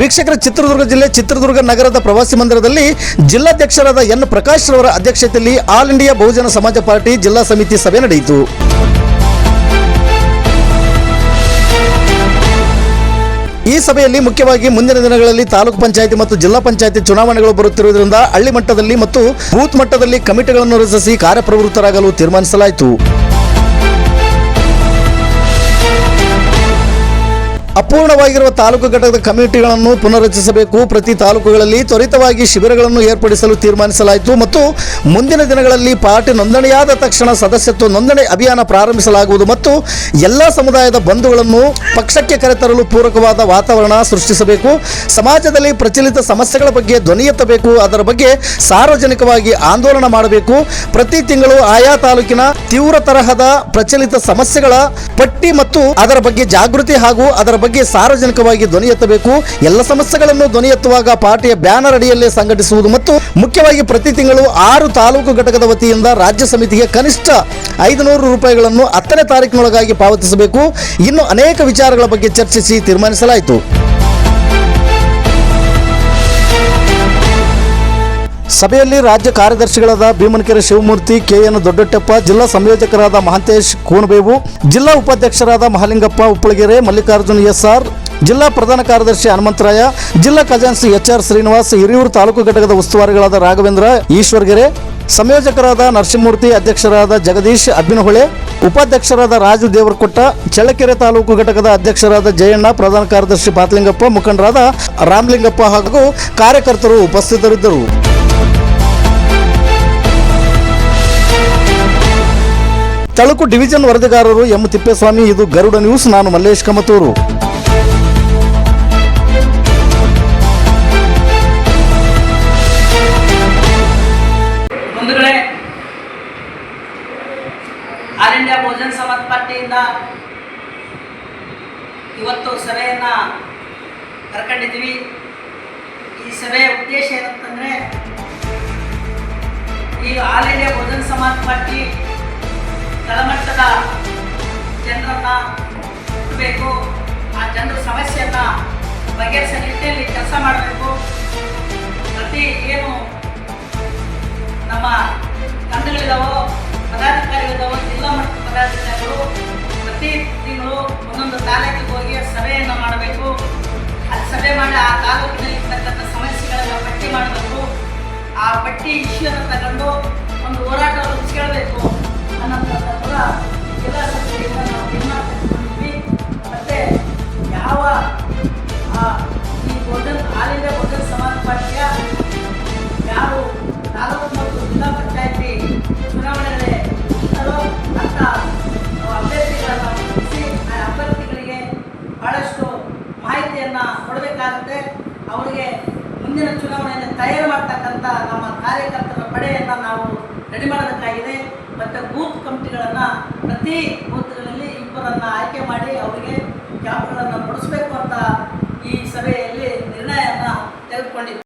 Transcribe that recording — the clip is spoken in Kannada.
ವೀಕ್ಷಕರ ಚಿತ್ರದುರ್ಗ ಜಿಲ್ಲೆ ಚಿತ್ರದುರ್ಗ ನಗರದ ಪ್ರವಾಸಿ ಮಂದಿರದಲ್ಲಿ ಜಿಲ್ಲಾಧ್ಯಕ್ಷರಾದ ಎನ್ ಪ್ರಕಾಶ್ ರವರ ಅಧ್ಯಕ್ಷತೆಯಲ್ಲಿ ಆಲ್ ಇಂಡಿಯಾ ಬಹುಜನ ಸಮಾಜ ಪಾರ್ಟಿ ಜಿಲ್ಲಾ ಸಮಿತಿ ಸಭೆ ನಡೆಯಿತು. ಈ ಸಭೆಯಲ್ಲಿ ಮುಖ್ಯವಾಗಿ ಮುಂದಿನ ದಿನಗಳಲ್ಲಿ ತಾಲೂಕು ಪಂಚಾಯತಿ ಮತ್ತು ಜಿಲ್ಲಾ ಪಂಚಾಯತಿ ಚುನಾವಣೆಗಳು ಬರುತ್ತಿರುವುದರಿಂದ ಹಳ್ಳಿ ಮಟ್ಟದಲ್ಲಿ ಮತ್ತು ಬೂತ್ ಮಟ್ಟದಲ್ಲಿ ಕಮಿಟಿಗಳನ್ನು ರಚಿಸಿ ಕಾರ್ಯಪ್ರವೃತ್ತರಾಗಲು ತೀರ್ಮಾನಿಸಲಾಯಿತು. ಅಪೂರ್ಣವಾಗಿರುವ ತಾಲೂಕು ಘಟಕದ ಕಮಿಟಿಗಳನ್ನು ಪುನರ್ರಚಿಸಬೇಕು. ಪ್ರತಿ ತಾಲೂಕುಗಳಲ್ಲಿ ತ್ವರಿತವಾಗಿ ಶಿಬಿರಗಳನ್ನು ಏರ್ಪಡಿಸಲು ತೀರ್ಮಾನಿಸಲಾಯಿತು ಮತ್ತು ಮುಂದಿನ ದಿನಗಳಲ್ಲಿ ಪಾರ್ಟಿ ನೋಂದಣಿಯಾದ ತಕ್ಷಣ ಸದಸ್ಯತ್ವ ನೋಂದಣಿ ಅಭಿಯಾನ ಪ್ರಾರಂಭಿಸಲಾಗುವುದು ಮತ್ತು ಎಲ್ಲ ಸಮುದಾಯದ ಬಂಧುಗಳನ್ನು ಪಕ್ಷಕ್ಕೆ ಕರೆತರಲು ಪೂರಕವಾದ ವಾತಾವರಣ ಸೃಷ್ಟಿಸಬೇಕು. ಸಮಾಜದಲ್ಲಿ ಪ್ರಚಲಿತ ಸಮಸ್ಯೆಗಳ ಬಗ್ಗೆ ಧ್ವನಿ ಎತ್ತಬೇಕು. ಅದರ ಬಗ್ಗೆ ಸಾರ್ವಜನಿಕವಾಗಿ ಆಂದೋಲನ ಮಾಡಬೇಕು. ಪ್ರತಿ ತಿಂಗಳು ಆಯಾ ತಾಲೂಕಿನ ತೀವ್ರ ತರಹದ ಪ್ರಚಲಿತ ಸಮಸ್ಯೆಗಳ ಪಟ್ಟಿ ಮತ್ತು ಅದರ ಬಗ್ಗೆ ಜಾಗೃತಿ ಹಾಗೂ ಅದರ ಬಗ್ಗೆ ಸಾರ್ವಜನಿಕವಾಗಿ ಧ್ವನಿ ಎತ್ತಬೇಕು. ಎಲ್ಲ ಸಮಸ್ಯೆಗಳನ್ನು ಧ್ವನಿ ಎತ್ತುವಾಗ ಪಾರ್ಟಿಯ ಬ್ಯಾನರ್ ಅಡಿಯಲ್ಲೇ ಸಂಘಟಿಸುವುದು ಮತ್ತು ಮುಖ್ಯವಾಗಿ ಪ್ರತಿ ತಿಂಗಳು ಆರು ತಾಲೂಕು ಘಟಕದ ವತಿಯಿಂದ ರಾಜ್ಯ ಸಮಿತಿಗೆ ಕನಿಷ್ಠ ಐದುನೂರು ರೂಪಾಯಿಗಳನ್ನು ಹತ್ತನೇ ತಾರೀಕಿನೊಳಗಾಗಿ ಪಾವತಿಸಬೇಕು. ಇನ್ನು ಅನೇಕ ವಿಚಾರಗಳ ಬಗ್ಗೆ ಚರ್ಚಿಸಿ ತೀರ್ಮಾನಿಸಲಾಯಿತು. ಸಭೆಯಲ್ಲಿ ರಾಜ್ಯ ಕಾರ್ಯದರ್ಶಿಗಳಾದ ಭೀಮನಕೆರೆ ಶಿವಮೂರ್ತಿ, ಕೆಎನ್ ದೊಡ್ಡಟ್ಟಪ್ಪ, ಜಿಲ್ಲಾ ಸಂಯೋಜಕರಾದ ಮಹಂತೇಶ್ ಕೋಣಬೇವು, ಜಿಲ್ಲಾ ಉಪಾಧ್ಯಕ್ಷರಾದ ಮಹಾಲಿಂಗಪ್ಪ ಉಪ್ಪಳಗೆರೆ, ಮಲ್ಲಿಕಾರ್ಜುನ್ ಎಸ್ಆರ್, ಜಿಲ್ಲಾ ಪ್ರಧಾನ ಕಾರ್ಯದರ್ಶಿ ಹನುಮಂತರಾಯ, ಜಿಲ್ಲಾ ಖಜಾನ್ಸಿ ಎಚ್ ಆರ್ ಶ್ರೀನಿವಾಸ್, ಹಿರಿಯೂರು ತಾಲೂಕು ಘಟಕದ ಉಸ್ತುವಾರಿಗಳಾದ ರಾಘವೇಂದ್ರ ಈಶ್ವರ್ಗೆರೆ, ಸಂಯೋಜಕರಾದ ನರಸಿಂಹಮೂರ್ತಿ, ಅಧ್ಯಕ್ಷರಾದ ಜಗದೀಶ್ ಅಬ್ಬಿನಹೊಳೆ, ಉಪಾಧ್ಯಕ್ಷರಾದ ರಾಜು ದೇವರಕೊಟ್ಟ, ಚಳ್ಳಕೆರೆ ತಾಲೂಕು ಘಟಕದ ಅಧ್ಯಕ್ಷರಾದ ಜಯಣ್ಣ, ಪ್ರಧಾನ ಕಾರ್ಯದರ್ಶಿ ಪಾತ್ಲಿಂಗಪ್ಪ ಮುಖಂಡರಾದ ರಾಮಲಿಂಗಪ್ಪ ಹಾಗೂ ಕಾರ್ಯಕರ್ತರು ಉಪಸ್ಥಿತರಿದ್ದರು. ತಳುಕು ಡಿವಿಜನ್ ವರದಿಗಾರರು ಎಂ ತಿಪ್ಪೇಸ್ವಾಮಿ, ಇದು ಗರುಡ ನ್ಯೂಸ್, ನಾನು ಮಲ್ಲೇಶ್ ಕಮತೂರು. ಆಲ್ ಇಂಡಿಯಾ ಬಹುಜನ ಇವತ್ತು ಸಭೆಯನ್ನು ಕರ್ಕೊಂಡಿದ್ದೀವಿ. ಈ ಸಭೆಯ ಉದ್ದೇಶ ಏನಂತಂದ್ರೆ, ಈ ಆಲ್ ಇಂಡಿಯಾ ಸಮಾಜ ಪಾರ್ಟಿ ತಳಮಟ್ಟದ ಜನರನ್ನ ಬೇಕು ಆ ಜನರ ಸಮಸ್ಯೆಯನ್ನ ಬಗೆಹರಿಸೋ ನಿಟ್ಟಿನಲ್ಲಿ ಕೆಲಸ ಮಾಡಬೇಕು. ಪ್ರತಿ ಏನು ನಮ್ಮ ತಂಡಗಳಿದಾವೋ, ಪದಾಧಿಕಾರಿಗಳಿದಾವೋ, ಜಿಲ್ಲಾ ಮಟ್ಟದ ಪದಾಧಿಕಾರಿಗಳು ಪ್ರತಿ ತಿಂಗಳು ಒಂದೊಂದು ತಾಲೂಕಿಗೆ ಹೋಗಿ ಸಭೆಯನ್ನು ಮಾಡಬೇಕು. ಅಲ್ಲಿ ಸಭೆ ಮಾಡಿ ಆ ತಾಲೂಕಿನಲ್ಲಿ ಇರ್ತಕ್ಕಂಥ ಸಮಸ್ಯೆಗಳನ್ನು ಪಟ್ಟಿ ಮಾಡಬೇಕು. ಆ ಪಟ್ಟಿ ಇಶ್ಯೂನ ತಗೊಂಡು ಒಂದು ಹೋರಾಟ ರೂಪಿಸ್ಕೊಳ್ಬೇಕು ಬೇಕಾಗುತ್ತೆ ಅವರಿಗೆ ಮುಂದಿನ ಚುನಾವಣೆಯನ್ನು ತಯಾರು ಮಾಡ್ತಕ್ಕಂಥ ನಮ್ಮ ಕಾರ್ಯಕರ್ತರ ಪಡೆಯನ್ನು ನಾವು ರೆಡಿ ಮಾಡಬೇಕಾಗಿದೆ. ಮತ್ತು ಬೂತ್ ಕಮಿಟಿಗಳನ್ನು ಪ್ರತಿ ಬೂತ್ಗಳಲ್ಲಿ ಇಬ್ಬರನ್ನು ಆಯ್ಕೆ ಮಾಡಿ ಅವರಿಗೆ ಕ್ಯಾಂಪ್ಗಳನ್ನು ನಡೆಸಬೇಕು ಅಂತ ಈ ಸಭೆಯಲ್ಲಿ ನಿರ್ಣಯವನ್ನು ತೆಗೆದುಕೊಂಡಿದ್ದೆ